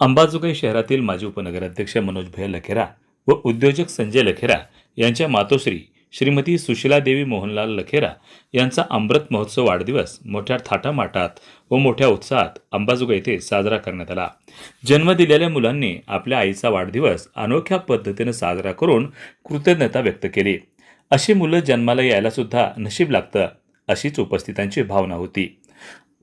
अंबाजोगाई शहरातील माजी उपनगराध्यक्ष मनोज भैया लखेरा व उद्योजक संजय लखेरा यांच्या मातोश्री श्रीमती सुशीला देवी मोहनलाल लखेरा यांचा अमृत महोत्सव वाढदिवस मोठ्या थाटामाटात व मोठ्या उत्साहात अंबाजोगाई येथे साजरा करण्यात आला. जन्म दिलेल्या मुलांनी आपल्या आईचा वाढदिवस अनोख्या पद्धतीने साजरा करून कृतज्ञता व्यक्त केली. अशी मुलं जन्माला यायला सुद्धा नशीब लागतं अशीच उपस्थितांची भावना होती.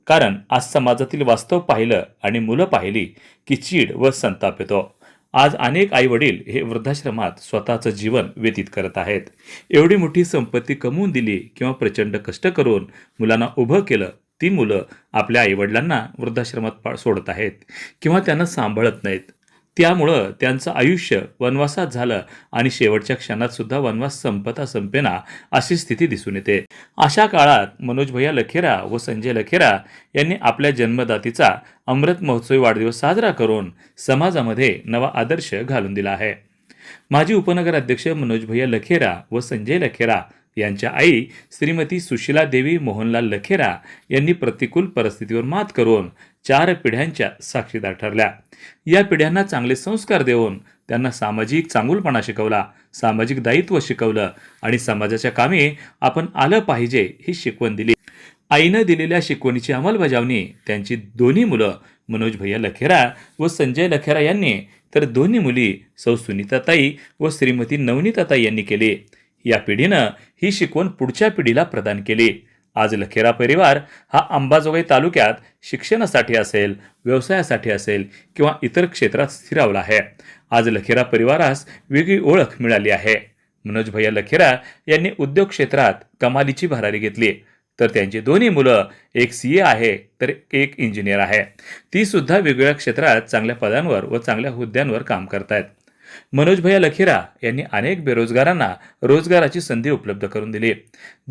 कारण आज समाजातील वास्तव पाहिलं आणि मुलं पाहिली की चीड व संताप येतो. आज अनेक आई वडील हे वृद्धाश्रमात स्वतःचं जीवन व्यतीत करत आहेत. एवढी मोठी संपत्ती कमवून दिली किंवा प्रचंड कष्ट करून मुलांना उभं केलं ती मुलं आपल्या आईवडिलांना वृद्धाश्रमात पा- सोडत आहेत किंवा त्यांना सांभाळत नाहीत. त्यामुळं त्यांचं आयुष्य वनवासात झालं आणि शेवटच्या क्षणात सुद्धा वनवास संपता संपेना अशी स्थिती दिसून येते. अशा काळात मनोज भैया लखेरा व संजय लखेरा यांनी आपल्या जन्मदातीचा अमृत महोत्सवी वाढदिवस साजरा करून समाजामध्ये नवा आदर्श घालून दिला आहे. माजी उपनगर अध्यक्ष मनोज भैया लखेरा व संजय लखेरा यांच्या आई श्रीमती सुशीला देवी मोहनलाल लखेरा यांनी प्रतिकूल परिस्थितीवर मात करून चार पिढ्यांच्या साक्षीदार ठरल्या. या पिढ्यांना चांगले संस्कार देऊन त्यांना सामाजिक चांगुलपणा शिकवला सामाजिक दायित्व शिकवलं आणि समाजाच्या कामी आपण आलं पाहिजे ही शिकवण दिली. आईनं दिलेल्या शिकवणीची अंमलबजावणी त्यांची दोन्ही मुलं मनोज भैया लखेरा व संजय लखेरा यांनी तर दोन्ही मुली सौ सुनीताताई व श्रीमती नवनीताताई यांनी केली. या पिढीनं ही शिकवण पुढच्या पिढीला प्रदान केली. आज लखेरा परिवार हा अंबाजोगाई तालुक्यात शिक्षणासाठी असेल व्यवसायासाठी असेल किंवा इतर क्षेत्रात स्थिरावला आहे. आज लखेरा परिवारास वेगळी ओळख मिळाली आहे. मनोज भैया लखेरा यांनी उद्योग क्षेत्रात कमालीची भरारी घेतली. तर त्यांची दोन्ही मुलं एक सी ए आहे तर एक इंजिनियर आहे. ती सुद्धा वेगवेगळ्या क्षेत्रात चांगल्या पदांवर व चांगल्या हुद्द्यांवर काम करतायत. मनोज भैया लखेरा यांनी अनेक बेरोजगारांना रोजगाराची संधी उपलब्ध करून दिली.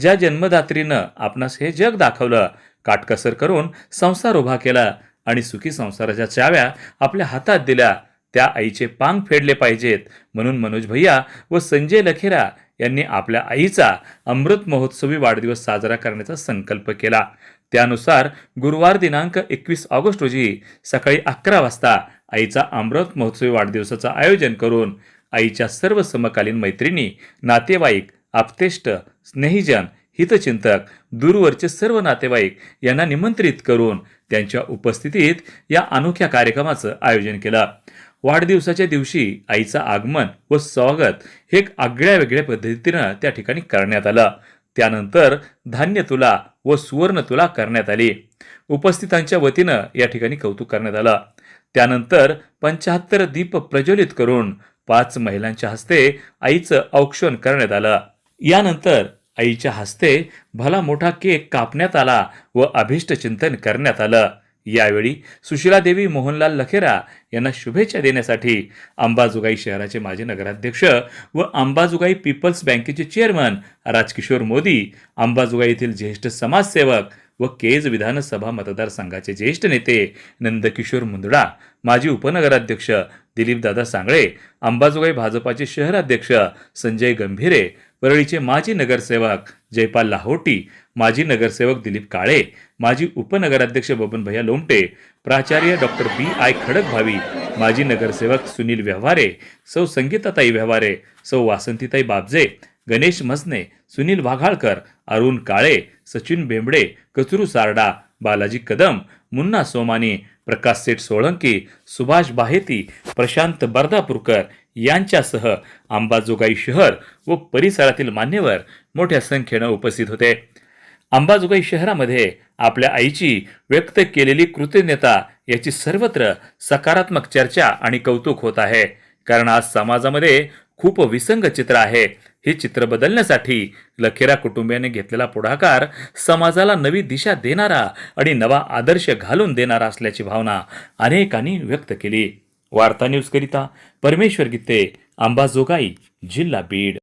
ज्या जन्मदात्रीनं आपणास हे जग दाखवलं काटकसर करून संसार उभा केला आणि सुखी संसाराच्या चाव्या आपल्या हातात दिल्या त्या आईचे पांग फेडले पाहिजेत. म्हणून मनोज भैया व संजय लखेरा यांनी आपल्या आईचा अमृत महोत्सवी वाढदिवस साजरा करण्याचा संकल्प केला. त्यानुसार गुरुवार दिनांक एकवीस ऑगस्ट रोजी सकाळी अकरा वाजता आईचा अमृत महोत्सवी वाढदिवसाचं आयोजन करून आईच्या सर्व समकालीन मैत्रिणी नातेवाईक आप्तेष्ट स्नेहीजन हितचिंतक दूरवरचे सर्व नातेवाईक यांना निमंत्रित करून त्यांच्या उपस्थितीत या अनोख्या कार्यक्रमाचं आयोजन केलं. वाढदिवसाच्या दिवशी आईचं आगमन व स्वागत हे एक आगळ्या वेगळ्या पद्धतीनं त्या ठिकाणी करण्यात आलं. त्यानंतर धान्य तुला व सुवर्ण तुला करण्यात आली. उपस्थितांच्या वतीनं या ठिकाणी कौतुक करण्यात आलं. त्यानंतर पंचाहत्तर दीप प्रज्वलित करून पाच महिलांच्या हस्ते आईचं औक्षण करण्यात आलं. यानंतर आईच्या हस्ते भला मोठा केक कापण्यात आला व अभिष्ट चिंतन करण्यात आलं. यावेळी सुशीला देवी मोहनलाल लखेरा यांना शुभेच्छा देण्यासाठी अंबाजोगाई शहराचे माजी नगराध्यक्ष व अंबाजोगाई पीपल्स बँकेचे चेअरमन राजकिशोर मोदी अंबाजोगाई येथील ज्येष्ठ समाजसेवक व केज विधानसभा मतदारसंघाचे ज्येष्ठ नेते नंदकिशोर मुंदडा माजी उपनगराध्यक्ष दिलीपदादा सांगळे अंबाजोगाई भाजपाचे शहराध्यक्ष संजय गंभीरे परळीचे माजी नगरसेवक जयपाल लाहोटी माजी नगरसेवक दिलीप काळे माजी उपनगराध्यक्ष बबन भैया लोमटे प्राचार्य डॉक्टर बी आय खडक भावी माजी नगरसेवक सुनील व्यवहारे सौ संगीताताई व्यवहारे सौ वासंतीताई बाबजे गणेश मसने सुनील वाघाळकर अरुण काळे सचिन बेंबडे कचरू सारडा बालाजी कदम मुन्ना सोमानी प्रकाश सेठ सोळंकी सुभाष बाहेती प्रशांत बर्दापूरकर यांच्यासह अंबाजोगाई शहर व परिसरातील मान्यवर मोठ्या संख्येनं उपस्थित होते. अंबाजोगाई शहरामध्ये आपल्या आईची व्यक्त केलेली कृतज्ञता याची सर्वत्र सकारात्मक चर्चा आणि कौतुक होत आहे. कारण आज समाजामध्ये खूप विसंग चित्र आहे. हे चित्र बदलण्यासाठी लखेरा कुटुंबियाने घेतलेला पुढाकार समाजाला नवी दिशा देणारा आणि नवा आदर्श घालून देणारा असल्याची भावना अनेकांनी व्यक्त केली. वार्ता न्यूजकरिता परमेश्वर गीते अंबाजोगाई जिल्हा बीड.